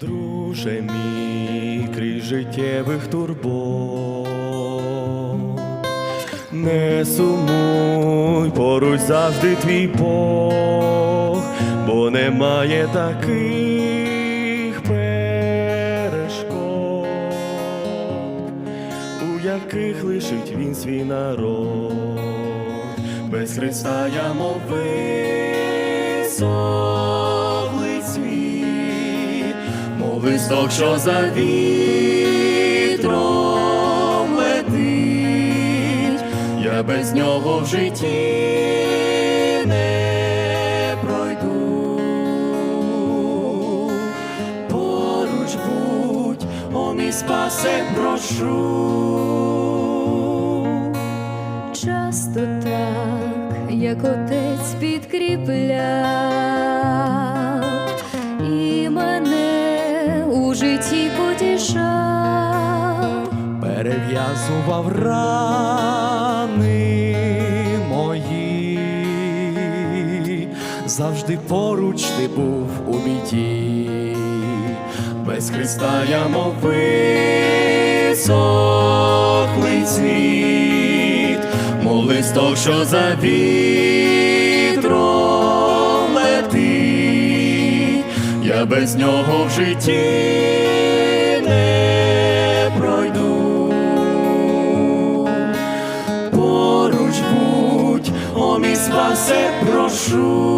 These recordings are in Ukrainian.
друже мій, крізь життєвих турбот. Не сумуй, поруч завжди твій Бог, бо немає таких перешкод, у яких лишить він свій народ. Без Христа я мов висохлий листок, що за вітром летить, я без нього в житті не пройду. Поруч будь, о мій спасе, прошу. Часто так, як отець підкріпляв, у житті потішав. перев'язував рани мої, завжди поруч ти був у біді, без Христа я мов висохлий світ, мов листок, що за без нього в житті не пройду. Поруч будь, о мій спасе, прошу.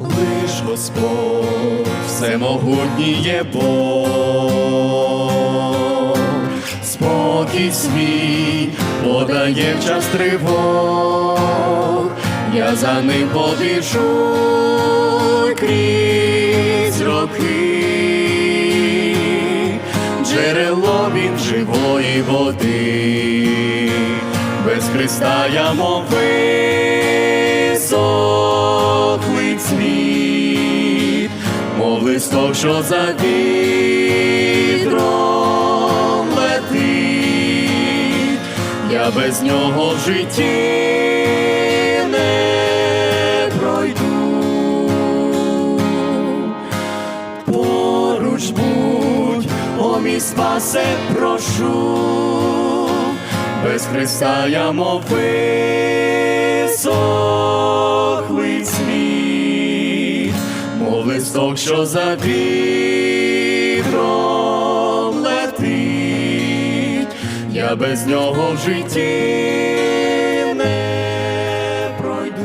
Лиш Господь всемогутній є Бог, спокій свій подає в час тривог, я за ним побіжу крізь роки, джерело він живої води, без Христа я мов висохлий цвіт, листок, що за вітром летить, я без нього в житті не пройду. Поруч будь, о мій спасе, прошу, без Христа я мов висохлий листок, що за вітром летить, я без нього в житті не пройду.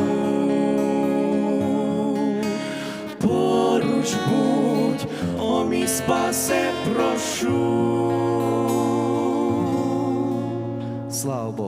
Поруч будь, о мій спасе, прошу. Слава Богу.